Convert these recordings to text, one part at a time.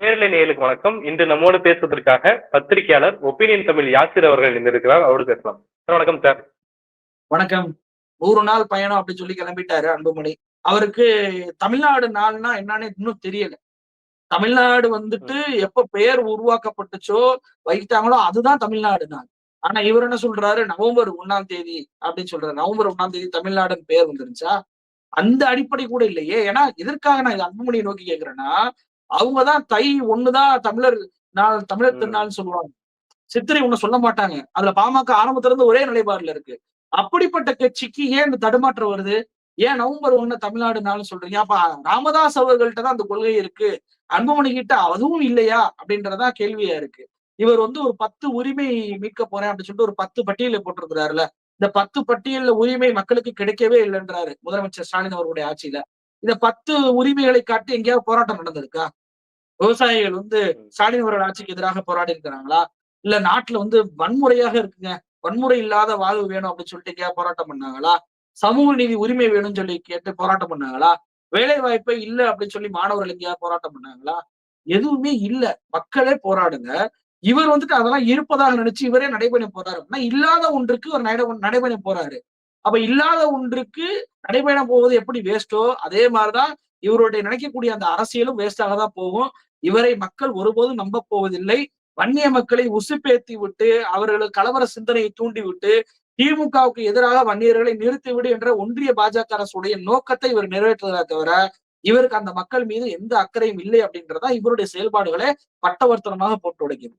நேரலை நேயலுக்கு வணக்கம். இன்று நம்மோடு பேசுவதற்காக பத்திரிகையாளர் ஒப்பீனியன் தமிழ் யாசிர் அவர்கள் இருந்திருக்கிறார் அவரோடு பேசலாம். சார் வணக்கம் சார். வணக்கம். நூறு நாள் பயணம் அப்படின்னு சொல்லி கிளம்பிட்டாரு அன்புமணி. அவருக்கு தமிழ்நாடு நாள்னா என்னன்னு இன்னும் தெரியல. தமிழ்நாடு வந்துட்டு எப்ப பெயர் உருவாக்கப்பட்டுச்சோ வைத்தாங்களோ அதுதான் தமிழ்நாடு நாள். ஆனா இவர் என்ன சொல்றாரு? நவம்பர் ஒண்ணாம் தேதி அப்படின்னு சொல்றாரு. நவம்பர் ஒண்ணாம் தேதி தமிழ்நாடுன்னு பெயர் வந்துருச்சா? அந்த அடிப்படை கூட இல்லையே. ஏன்னா எதற்காக நான் இது அன்புமணியை நோக்கி கேக்குறேன்னா அவங்கதான் தை ஒண்ணுதான் தமிழர் நாள் தமிழர். திருநாள்னு சொல்லுவாங்க. சித்திரை ஒண்ணு சொல்ல மாட்டாங்க. அதுல பாமக ஆரம்பத்துல இருந்து ஒரே நிலைப்பாடுல இருக்கு. அப்படிப்பட்ட கட்சிக்கு ஏன் இந்த தடுமாற்றம் வருது? ஏன் நவம்பர் ஒண்ணு தமிழ்நாடு நாள் சொல்றீங்க? அப்ப ராமதாஸ் அவர்கள்ட்ட தான் அந்த கொள்கை இருக்கு. அன்புமணி கிட்ட அதுவும் இல்லையா? அப்படின்றதா கேள்வியா இருக்கு. இவர் வந்து ஒரு பத்து உரிமை மீட்க போறேன் அப்படின்னு சொல்லிட்டு ஒரு பத்து பட்டியலை போட்டிருக்கிறாருல இந்த பத்து பட்டியல்ல உரிமை மக்களுக்கு கிடைக்கவே இல்லைன்றாரு முதலமைச்சர் ஸ்டாலின் அவர்களுடைய ஆட்சியில. இந்த பத்து உரிமைகளை காட்டி எங்கேயாவது போராட்டம் நடந்திருக்கா? விவசாயிகள் வந்து ஸ்டாலின் அவர்கள் ஆட்சிக்கு எதிராக போராடி இருக்கிறாங்களா இல்ல நாட்டுல வந்து வன்முறையாக இருக்குங்க. வன்முறை இல்லாத வாழ்வு வேணும் அப்படின்னு சொல்லிட்டு எங்கேயாவது போராட்டம் பண்ணாங்களா? சமூக நீதி உரிமை வேணும்னு சொல்லி கேட்டு போராட்டம் பண்ணாங்களா? வேலை வாய்ப்பே இல்ல அப்படின்னு சொல்லி மாணவர்கள் எங்கேயாவது போராட்டம் பண்ணாங்களா? எதுவுமே இல்ல. மக்களே போராடுங்க. இவர் வந்துட்டு அதெல்லாம் இருப்பதாக நினைச்சு இவரே நடைபயணம் போறாரு. ஆனா இல்லாத ஒன்றுக்கு ஒரு நடை நடைபயணம் போறாரு. அப்ப இல்லாத ஒன்றுக்கு நடைபயணம் போவது எப்படி வேஸ்டோ அதே மாதிரிதான் இவருடைய நினைக்கக்கூடிய அந்த அரசியலும் வேஸ்டாக தான் போகும். இவரை மக்கள் ஒருபோதும் நம்ப போவதில்லை. வன்னிய மக்களை உசுப்பேத்தி விட்டு அவர்களுக்கு கலவர சிந்தனையை தூண்டி விட்டு திமுகவுக்கு எதிராக வன்னியர்களை நிறுத்திவிடு என்ற ஒன்றிய பாஜக அரசுடைய நோக்கத்தை இவர் நிறைவேற்றுவதை தவிர இவருக்கு அந்த மக்கள் மீது எந்த அக்கறையும் இல்லை அப்படின்றதா இவருடைய செயல்பாடுகளை பட்டவர்த்தனமாக போட்டு உடைக்கிறது.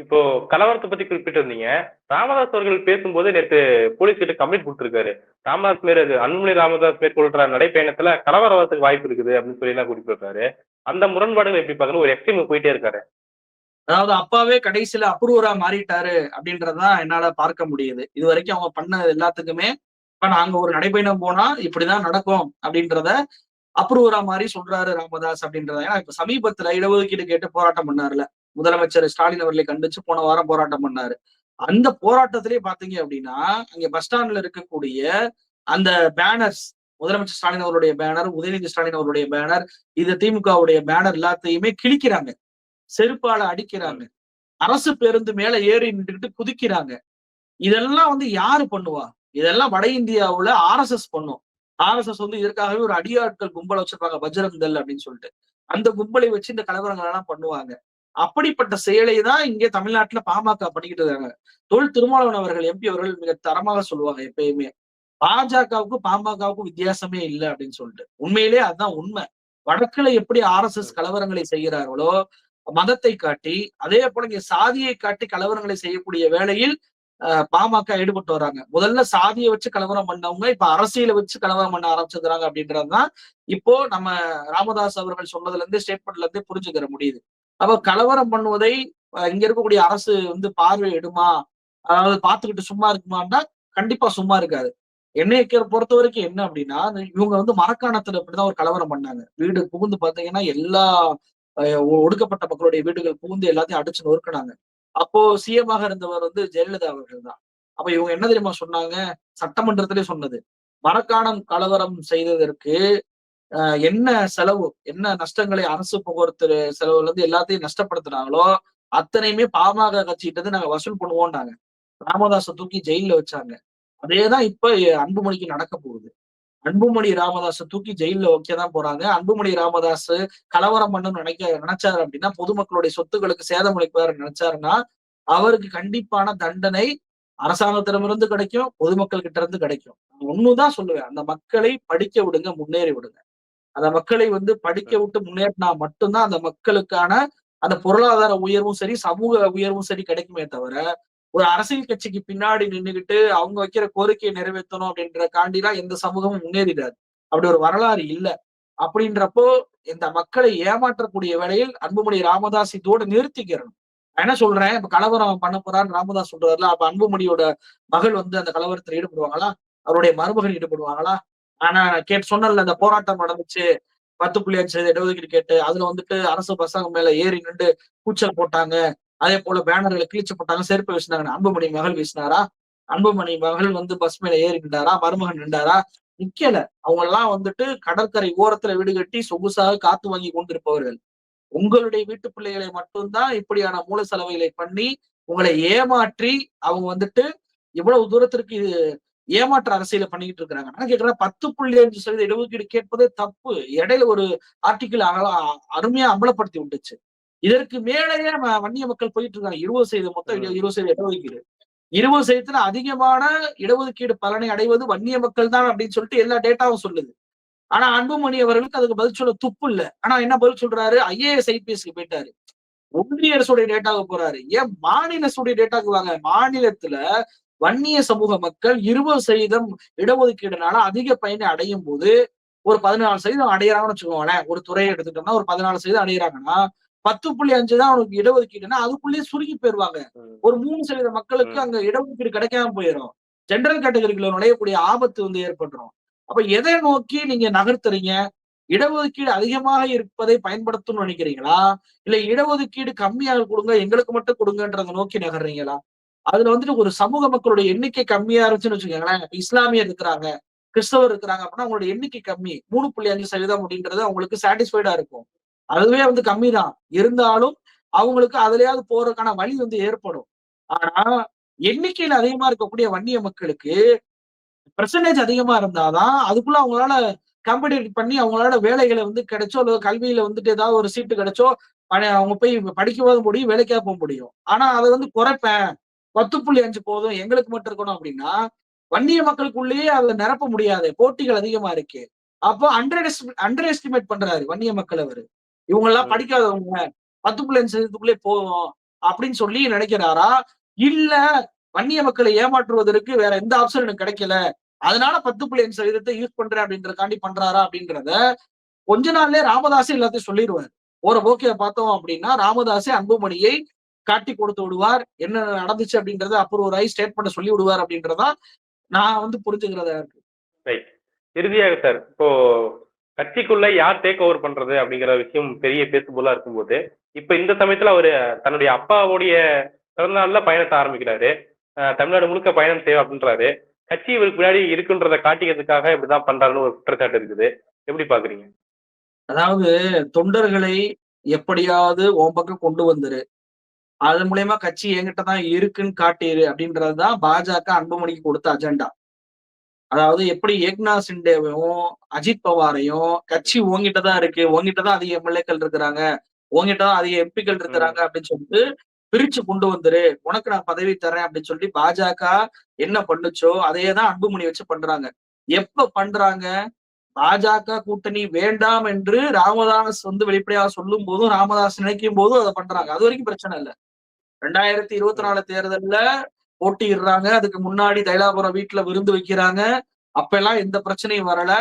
இப்போ கலவரத்தை பத்தி குறிப்பிட்டிருந்தீங்க. ராமதாஸ் அவர்கள் பேசும்போது நேற்று போலீஸ் கிட்ட கம்ப்ளைண்ட் கொடுத்திருக்காரு. ராமதாஸ் மேல இது அன்புமணி ராமதாஸ் மேற்கொள்ற நடைப்பயணத்துல கலவரம் வாய்ப்பு இருக்குது அப்படின்னு சொல்லி எல்லாம் குறிப்பிட்டிருக்காரு அந்த முரண்பாடுகள் எப்படி பாக்கணும் ஒரு எக்ஸ்ட்ரீம் போயிட்டே இருக்காரு. அதாவது அப்பாவே கடைசியில அப்ரூவரா மாறிட்டாரு அப்படின்றதுதான் என்னால பார்க்க முடியுது. இது வரைக்கும் அவங்க பண்ண எல்லாத்துக்குமே இப்ப நாங்க ஒரு நடைபயணம் போனா இப்படிதான் நடக்கும் அப்படின்றத அப்ரூவரா மாதிரி சொல்றாரு ராமதாஸ் அப்படின்றத. ஏன்னா இப்ப சமீபத்துல இடஒதுக்கீடு கேட்டு போராட்டம் பண்ணாருல. முதலமைச்சர் ஸ்டாலின் அவர்களை கண்டிச்சு போன வாரம் போராட்டம் பண்ணாரு. அந்த போராட்டத்திலே பாத்தீங்க அப்படின்னா அங்க பஸ் ஸ்டாண்ட்ல இருக்கக்கூடிய அந்த பேனர்ஸ் முதலமைச்சர் ஸ்டாலின் அவருடைய பேனர் உதயநிதி ஸ்டாலின் அவருடைய பேனர் இது திமுகவுடைய பேனர் எல்லாத்தையுமே கிழிக்கிறாங்க. செருப்பால அடிக்கிறாங்க. அரசு பேருந்து மேல ஏறி நின்றுகிட்டு குதிக்கிறாங்க. இதெல்லாம் வந்து யாரு பண்ணுவா? இதெல்லாம் வட இந்தியாவுல ஆர்எஸ்எஸ் பண்ணும். ஆர்எஸ்எஸ் வந்து இதற்காகவே ஒரு அடியாட்கள் கும்பலை வச்சிருப்பாங்க பஜ்ரங் அப்படின்னு சொல்லிட்டு. அந்த கும்பலை வச்சு இந்த கலவரங்கள் எல்லாம் பண்ணுவாங்க. அப்படிப்பட்ட செயலை தான் இங்கே தமிழ்நாட்டுல பாமக பண்ணிக்கிட்டு இருக்காங்க. தொல் திருமாவளவன் அவர்கள் எம்பி அவர்கள் மிக தரமாக சொல்லுவாங்க எப்பயுமே. பாஜகவுக்கு பாமகவுக்கும் வித்தியாசமே இல்லை அப்படின்னு சொல்லிட்டு. உண்மையிலே அதுதான் உண்மை. வடக்குல எப்படி ஆர்எஸ்எஸ் கலவரங்களை செய்கிறார்களோ மதத்தை காட்டி அதே போல இங்க சாதியை காட்டி கலவரங்களை செய்யக்கூடிய வேளையில் அஹ், பாமக ஈடுபட்டு வராங்க. முதல்ல சாதியை வச்சு கலவரம் பண்ணவங்க இப்ப அரசியலை வச்சு கலவரம் பண்ண ஆரம்பிச்சிருக்காங்க அப்படின்றதுதான் இப்போ நம்ம ராமதாஸ் அவர்கள் சொன்னதுல இருந்து ஸ்டேட்மெண்ட்ல இருந்து புரிஞ்சுக்கிற முடியுது. அப்ப கலவரம் பண்ணுவதை இங்க இருக்கக்கூடிய அரசு வந்து பார்வையிடுமா? அதாவது பார்த்துக்கிட்டு சும்மா இருக்குமான்னா கண்டிப்பா சும்மா இருக்காது. என்னைய பொறுத்த வரைக்கும் என்ன அப்படின்னா இவங்க வந்து மரக்காணத்துல இப்படிதான் ஒரு கலவரம் பண்ணாங்க. வீடு புகுந்து பாத்தீங்கன்னா எல்லா ஒடுக்கப்பட்ட மக்களுடைய வீடுகள் புகுந்து எல்லாத்தையும் அடிச்சு நொறுக்கினாங்க. அப்போ சிஎமாக இருந்தவர் வந்து ஜெயலலிதா அவர்கள் தான். அப்ப இவங்க என்ன தெரியுமா சொன்னாங்க? சட்டமன்றத்திலே சொன்னது. மரக்காணம் கலவரம் செய்ததற்கு என்ன செலவு என்ன நஷ்டங்களை அரசு போக்குவரத்து செலவுல இருந்து எல்லாத்தையும் நஷ்டப்படுத்துனாங்களோ அத்தனையுமே பாமக கட்சிகிட்ட நாங்க வசூல் பண்ணுவோம்னாங்க. ராமதாஸை தூக்கி ஜெயில வச்சாங்க. அதேதான் இப்ப அன்புமணிக்கு நடக்க போகுது. அன்புமணி ராமதாஸை தூக்கி ஜெயில வைக்கதான் போறாங்க. அன்புமணி ராமதாஸ் கலவரம் பண்ணணும்னு நினைக்க நினைச்சாரு அப்படின்னா பொதுமக்களுடைய சொத்துக்களுக்கு சேதமளிப்பாரு நினைச்சாருன்னா அவருக்கு கண்டிப்பான தண்டனை அரசாங்கத்திடமிருந்து கிடைக்கும் பொதுமக்கள் கிட்ட இருந்து கிடைக்கும். நான் ஒண்ணுதான் சொல்லுவேன். அந்த மக்களை படிக்க விடுங்க முன்னேறி விடுங்க. அந்த மக்களை வந்து படிக்க விட்டு முன்னேறினா மட்டும்தான் அந்த மக்களுக்கான அந்த பொருளாதார உயர்வும் சரி சமூக உயர்வும் சரி கிடைக்குமே தவிர ஒரு அரசியல் கட்சிக்கு பின்னாடி நின்னுகிட்டு அவங்க வைக்கிற கோரிக்கையை நிறைவேற்றணும் அப்படின்ற காண்டிலாம் எந்த சமூகமும் முன்னேறிடாது. அப்படி ஒரு வரலாறு இல்ல. அப்படின்றப்போ இந்த மக்களை ஏமாற்றக்கூடிய வேலையில் அன்புமணி ராமதாஸ் இதோட நிறுத்திக்கிறணும். என்ன சொல்றேன்? இப்ப கலவரம் பண்ண போறான்னு ராமதாஸ் சொல்றாருல அப்ப அன்புமணியோட மகள் வந்து அந்த கலவரத்துல ஈடுபடுவாங்களா? அவருடைய மருமகள் ஈடுபடுவாங்களா? ஆனா கேட்டு சொன்னல அந்த போராட்டம் நடந்துச்சு. பத்து புள்ளி அஞ்சு இடஒதுக்கீடு கேட்டு அதுல வந்துட்டு அரசு பசங்க மேல ஏறி நின்று கூச்சல் போட்டாங்க. அதே போல பேனர்களை கிழிச்சு போட்டாங்க செருப்பு வீசினாங்க. அன்புமணி மகள் வீசினாரா? அன்புமணி மகள் வந்து பஸ் மேல ஏறி நின்றாரா? மருமகன் நின்றாரா? நிக்கல. அவங்க எல்லாம் வந்துட்டு கடற்கரை ஓரத்துல வீடு கட்டி சொகுசாக காத்து வாங்கி கொண்டிருப்பவர்கள். உங்களுடைய வீட்டு பிள்ளைகளை மட்டும்தான் இப்படியான மூல செலவுகளை பண்ணி உங்களை ஏமாற்றி அவங்க வந்துட்டு இவ்வளவு தூரத்திற்கு இது ஏமாற்ற அரசியல பண்ணிக்கிட்டு இருக்காங்க நான் பத்து புள்ளி அஞ்சு சதவீத இடஒதுக்கீடு கேட்பதே தப்பு. இடையில ஒரு ஆர்டிகிள் அருமையா அம்பலப்படுத்தி விட்டுச்சு இதற்கு மேலேயே நம்ம வன்னிய மக்கள் போயிட்டு இருக்காங்க. இருபது சதவீதம் மொத்தம் இருபது சதவீத இடஒதுக்கீடு. இருபது சதவீதத்துல அதிகமான இடஒதுக்கீடு பலனை அடைவது வன்னிய மக்கள் தான் அப்படின்னு சொல்லிட்டு எல்லா டேட்டாவும் சொல்லுது. ஆனா அன்புமணி அவர்களுக்கு அதுக்கு பதில் சொல்ல துப்பு இல்ல. ஆனா என்ன பதில் சொல்றாரு? ஐஏஎஸ் ஐபிஎஸ்க்கு போயிட்டாரு. ஒன்றிய அரசுடைய டேட்டாவுக்கு போறாரு. ஏன் மாநில அரசுடைய டேட்டாக்கு வாங்க? மாநிலத்துல வன்னிய சமூக மக்கள் இருபது சதவீதம் இடஒதுக்கீடுனால அதிக பயனை அடையும் போது ஒரு பதினாலு சதவீதம் அடையறாங்கன்னு வச்சுக்கோங்களேன். ஒரு துறையை எடுத்துட்டோம்னா ஒரு பதினாலு சதவீதம் அடையறாங்கன்னா பத்து புள்ளி அஞ்சு தான் அவனுக்கு இடஒதுக்கீடுனா அதுக்குள்ளேயே சுருங்கி போயிருவாங்க. ஒரு மூணு சதவீத மக்களுக்கு. அங்க இடஒதுக்கீடு கிடைக்காம போயிடும் ஜெனரல் கேட்டகரிக்குள்ள நுழையக்கூடிய ஆபத்து வந்து ஏற்பட்டுரும். அப்ப எதை நோக்கி நீங்க நகர்த்துறீங்க? இடஒதுக்கீடு அதிகமாக இருப்பதை பயன்படுத்தணும்னு நினைக்கிறீங்களா? இல்ல இடஒதுக்கீடு கம்மியாக கொடுங்க எங்களுக்கு மட்டும் கொடுங்கன்றத நோக்கி நகர்றீங்களா? அதுல வந்துட்டு ஒரு சமூக மக்களுடைய எண்ணிக்கை கம்மியா இருந்துச்சுன்னு வச்சுக்கோங்களேன். இஸ்லாமியர் இருக்கிறாங்க கிறிஸ்தவர் இருக்கிறாங்க அப்படின்னா அவங்களோட எண்ணிக்கை கம்மி. மூணு புள்ளி அஞ்சு சதவீதம் அப்படின்றது அவங்களுக்கு சாட்டிஸ்ஃபைடா இருக்கும். அதுவே வந்து கம்மி தான் இருந்தாலும் அவங்களுக்கு அதுலயாவது போறதுக்கான வழி வந்து ஏற்படும். ஆனா எண்ணிக்கையில அதிகமா இருக்கக்கூடிய வன்னிய மக்களுக்கு பெர்சன்டேஜ் அதிகமா இருந்தாதான் அதுக்குள்ள அவங்களால காம்படிட் பண்ணி அவங்களால வேலைகளை வந்து கிடைச்சோ அல்லது கல்வியில வந்துட்டு ஏதாவது ஒரு சீட்டு கிடைச்சோ அவங்க போய் படிக்கவும் முடியும் வேலைக்காக போக முடியும். ஆனா அதை வந்து குறைப்பேன். பத்து புள்ளி அஞ்சு போதும் எங்களுக்கு மட்டும் இருக்கணும் அப்படின்னா வன்னிய மக்களுக்குள்ளேயே அதை நிரப்ப முடியாது. போட்டிகள் அதிகமா இருக்கு. அப்போ அண்டர் அண்டர் எஸ்டிமேட் பண்றாரு வன்னிய மக்கள் அவரு. இவங்க எல்லாம். படிக்காதவங்க. பத்து புள்ளி அஞ்சு சதவீதத்துக்குள்ளே போதும் அப்படின்னு சொல்லி நினைக்கிறாரா? இல்ல வன்னிய மக்களை ஏமாற்றுவதற்கு வேற எந்த ஆப்ஷன் எனக்கு கிடைக்கல. அதனால பத்து புள்ளி அஞ்சு சதவீதத்தை யூஸ் பண்றேன் அப்படின்றதுக்காண்டி பண்றாரா அப்படின்றத கொஞ்ச நாள்லயே ராமதாஸே எல்லாத்தையும் சொல்லிடுவார் ஒரு போக்கிய பார்த்தோம் அப்படின்னா ராமதாஸே அன்புமணியை காட்டி கொடுத்து விடுவார். என்ன நடந்துச்சு அப்படின்றத அப்ரூவராகி ஸ்டேட்மெண்ட் சொல்லி விடுவார் அப்படின்றதா நான் வந்து புரிஞ்சுக்கிறதா இருக்கு. ரைட் இறுதியாக சார் இப்போ கட்சிக்குள்ள யார் டேக் ஓவர் பண்றது அப்படிங்கிற விஷயம் பெரிய பேசுபொருளா இருக்கும்போது இப்ப இந்த சமயத்துல அவரு தன்னுடைய அப்பாவுடைய பிறந்தநாள்ல பயணத்தை ஆரம்பிக்கிறாரு. தமிழ்நாடு முழுக்க பயணம் செய்ய அப்படின்றாரு. கட்சி இவருக்கு பின்னாடி இருக்குன்றத காட்டிக்கிறதுக்காக இப்படிதான் பண்றாருன்னு ஒரு குற்றச்சாட்டு இருக்குது. எப்படி பாக்குறீங்க? அதாவது தொண்டர்களை எப்படியாவது உன் பக்கம் கொண்டு வந்துரு. அது மூலியமா கட்சி என்கிட்ட தான் இருக்குன்னு காட்டிரு அப்படின்றதுதான் பாஜக அன்புமணிக்கு கொடுத்த அஜெண்டா. அதாவது எப்படி ஏக்நாத் சிண்டேவையும் அஜித் பவாரையும் கட்சி உங்ககிட்ட தான் இருக்கு உங்ககிட்ட தான் அதிக எம்எல்ஏக்கள் இருக்கிறாங்க உங்ககிட்ட தான் அதிக எம்பிக்கள் இருக்கிறாங்க அப்படின்னு சொல்லிட்டு பிரிச்சு கொண்டு வந்துரு உனக்கு நான் பதவி தரேன் அப்படின்னு சொல்லிட்டு பாஜக என்ன பண்ணுச்சோ அதையே தான் அன்புமணி வச்சு பண்றாங்க. எப்ப பண்றாங்க? பாஜக கூட்டணி வேண்டாம் என்று ராமதாஸ் வந்து வெளிப்படையாக சொல்லும் போதும் ராமதாஸ் நினைக்கும் போதும் அதை பண்றாங்க. அது வரைக்கும் பிரச்சனை இல்ல. ரெண்டாயிரத்தி இருபத்தி நாலு தேர்தல்ல போட்டியிடுறாங்க. அதுக்கு முன்னாடி தைலாபுரம் வீட்டுல விருந்து வைக்கிறாங்க. அப்ப எல்லாம் எந்த பிரச்சனையும் வரல.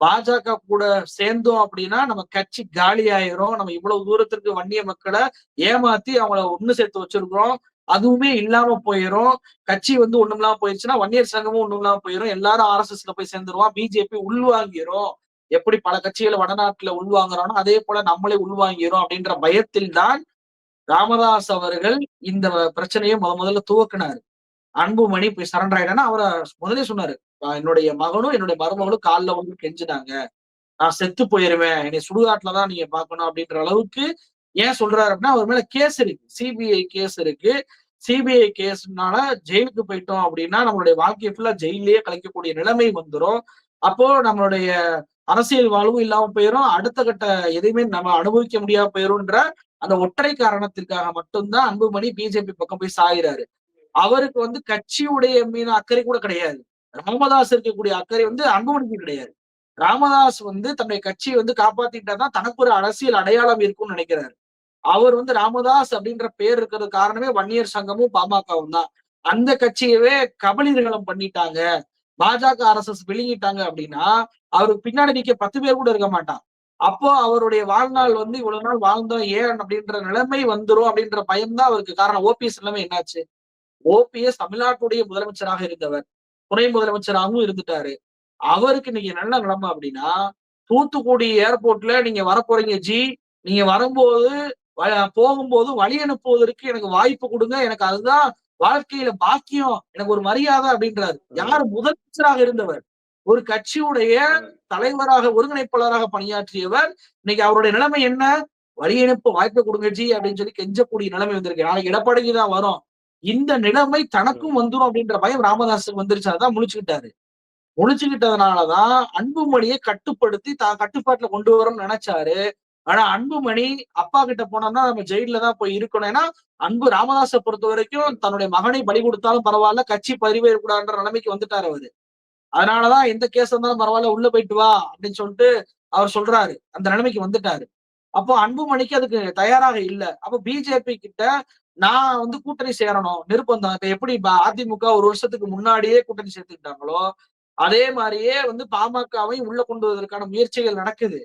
பாஜக கூட சேர்ந்தோம் அப்படின்னா நம்ம கட்சி காலி ஆயிரும். நம்ம இவ்வளவு தூரத்திற்கு வன்னிய மக்களை ஏமாத்தி அவங்கள ஒண்ணு சேர்த்து வச்சிருக்கிறோம். அதுவுமே இல்லாம போயிரும். கட்சி வந்து ஒண்ணும் இல்லாம போயிருச்சுன்னா வன்னியர் சங்கமும் ஒண்ணும் இல்லாம போயிரும். எல்லாரும் ஆர்எஸ்எஸ்ல போய் சேர்ந்துருவான் பிஜேபி உள்வாங்கிரும். எப்படி பல கட்சிகளை வடநாட்டுல உள்வாங்குறானோ அதே போல நம்மளே உள்வாங்கிறோம் அப்படின்ற பயத்தில் தான் ராமதாஸ் அவர்கள் இந்த பிரச்சனையை முத முதல்ல துவக்கினாரு. அன்புமணி போய் சரண்டர் ஆயிட்டானா அவரை முதலே சொன்னாரு என்னுடைய மகனும் என்னுடைய மருமகளும் காலில் வந்து கெஞ்சினாங்க. நான் செத்து போயிருவேன். என்னை சுடுகாட்டுலதான் நீங்க பார்க்கணும் அப்படின்ற அளவுக்கு ஏன் சொல்றாரு அப்படின்னா அவர் மேல கேஸ் இருக்கு. சிபிஐ கேஸ் இருக்கு. சிபிஐ கேஸ்னால ஜெயிலுக்கு போயிட்டோம் அப்படின்னா நம்மளுடைய வாழ்க்கையை ஃபுல்லா ஜெயிலே கலைக்கக்கூடிய நிலைமை வந்துடும் அப்போ நம்மளுடைய அரசியல் வாழ்வும் இல்லாம போயிரும். அடுத்த கட்ட எதையுமே நம்ம அனுபவிக்க முடியாம போயிரும்ன்ற அந்த ஒற்றை காரணத்திற்காக மட்டும்தான் அன்புமணி பிஜேபி பக்கம் போய் சாகிறாரு. அவருக்கு வந்து கட்சியுடைய மீது அக்கறை கூட கிடையாது. ராமதாஸ் இருக்கக்கூடிய அக்கறை வந்து அன்புமணிக்கு கிடையாது. ராமதாஸ் வந்து தன்னுடைய கட்சியை வந்து காப்பாத்திட்டாதான் தனக்கு ஒரு அரசியல் அடையாளம் இருக்கும்னு நினைக்கிறாரு. அவர் வந்து ராமதாஸ் அப்படின்ற பேர் இருக்கிறது காரணமே வன்னியர் சங்கமும் பாமகவும் தான் அந்த கட்சியவே கபலீகரம் பண்ணிட்டாங்க. பாஜக அரசு விழுங்கிட்டாங்க அப்படின்னா அவருக்கு பின்னாடி நிக்க பத்து பேர் கூட இருக்க மாட்டான். அப்போ அவருடைய வாழ்நாள் வந்து இவ்வளவு நாள் வாழ்ந்தோம் ஏன் அப்படின்ற நிலைமை வந்துரும் அப்படின்ற பயம்தான் அவருக்கு. காரணம் ஓபிஎஸ் நிலைமை என்னாச்சு? ஓபிஎஸ் தமிழ்நாட்டுடைய முதலமைச்சராக இருந்தவர் துணை முதலமைச்சராகவும் இருந்துட்டாரு. அவருக்கு நீங்க நல்ல நிலைமை அப்படின்னா தூத்துக்குடி ஏர்போர்ட்ல நீங்க வரப்போறீங்க ஜி. நீங்க வரும்போது வ- போகும்போது வழி அனுப்புவதற்கு எனக்கு வாய்ப்பு கொடுங்க எனக்கு அதுதான் வாழ்க்கையில பாக்கியம் எனக்கு ஒரு மரியாதை அப்படின்றாரு. யார் முதலமைச்சராக இருந்தவர்? ஒரு கட்சியுடைய தலைவராக ஒருங்கிணைப்பாளராக பணியாற்றியவர். இன்னைக்கு அவருடைய நிலைமை என்ன? வரி அனுப்ப வாய்ப்பு கொடுங்க ஜி அப்படின்னு சொல்லி கெஞ்சக்கூடிய நிலைமை வந்திருக்கு. நாளைக்கு எடப்பாடிக்கு தான் வரும். இந்த நிலைமை தனக்கும் வந்துரும் அப்படின்ற பயம் ராமதாஸுக்கு வந்துருச்சு. அதான் முழிச்சுக்கிட்டாரு. முழிச்சுக்கிட்டதுனாலதான் அன்புமணியை கட்டுப்படுத்தி தான் கட்டுப்பாட்டுல கொண்டு வரணும்னு நினைச்சாரு. ஆனா அன்புமணி அப்பா கிட்ட போனோம்னா நம்ம ஜெயில தான் போய் இருக்கணும். ஏன்னா அன்பு ராமதாஸை பொறுத்த வரைக்கும் தன்னுடைய மகனை பலி கொடுத்தாலும் பரவாயில்ல கட்சி பதிவேறக்கூடாதுன்ற நிலைமைக்கு வந்துட்டாரு அவரு. அதனாலதான் எந்த கேஸ் இருந்தாலும் பரவாயில்ல உள்ள போயிட்டு வா அப்படின்னு சொல்லிட்டு அவர் சொல்றாரு. அந்த நிலைமைக்கு வந்துட்டாரு. அப்போ அன்புமணிக்கு அதுக்கு தயாராக இல்லை. அப்போ பிஜேபி கிட்ட நான் வந்து கூட்டணி சேரணும் நிர்பந்தம். இப்ப எப்படி அதிமுக ஒரு வருஷத்துக்கு முன்னாடியே கூட்டணி சேர்த்துக்கிட்டாங்களோ அதே மாதிரியே வந்து பாமகவையும் உள்ள கொண்டு வருவதற்கான முயற்சிகள் நடக்குது.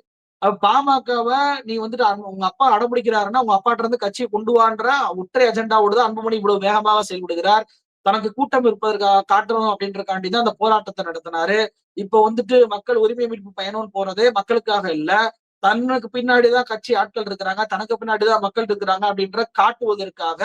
பாமகவை நீ வந்துட்டு உங்க அப்பா அடம்பிடிக்கிறாருன்னா உங்க அப்பாட்ட இருந்து கட்சியை கொண்டு வான்ற ஒற்றை அஜெண்டாவோடு தான் அன்புமணி இவ்வளவு வேகமாக செயல்படுகிறார். தனக்கு கூட்டம் இருப்பதற்காக காட்டணும் அப்படின்றக்காண்டி தான் அந்த போராட்டத்தை நடத்தினாரு. இப்ப வந்துட்டு மக்கள் உரிமை மீட்பு பயணம்னு போறதே மக்களுக்காக இல்ல. தனக்கு பின்னாடிதான் கட்சி ஆட்கள் இருக்கிறாங்க. தனக்கு பின்னாடிதான் மக்கள் இருக்கிறாங்க அப்படின்ற காட்டுவதற்காக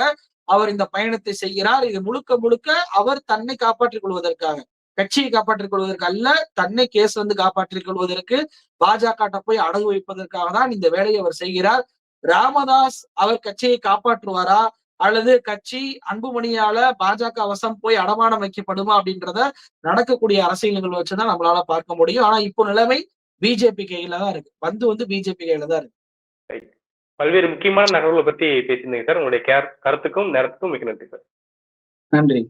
அவர் இந்த பயணத்தை செய்கிறார். இது முழுக்க முழுக்க அவர் தன்னை காப்பாற்றிக் கொள்வதற்காக. கட்சியை காப்பாற்றிக் கொள்வதற்கு அல்ல தன்னை கேஸ் வந்து காப்பாற்றிக் கொள்வதற்கு பாஜக போய் அடகு வைப்பதற்காக தான் இந்த வேலையை அவர் செய்கிறார். ராமதாஸ் அவர் கட்சியை காப்பாற்றுவாரா? அல்லது கட்சி அன்புமணியால பாஜக வசம் போய் அடமானம் வைக்கப்படுமா? அப்படின்றத நடக்கக்கூடிய அரசியல் நிகழ்வு வச்சுதான் நம்மளால பார்க்க முடியும். ஆனா இப்போ நிலைமை பிஜேபி கையில தான் இருக்கு. பந்து வந்து பிஜேபி கையில தான் இருக்கு. பல்வேறு முக்கியமான நகர்வுகளை பத்தி பேசியிருந்தீங்க சார். உங்களுடைய கேர் கருத்துக்கும் நேரத்துக்கும் மிக்க நன்றி சார். நன்றி.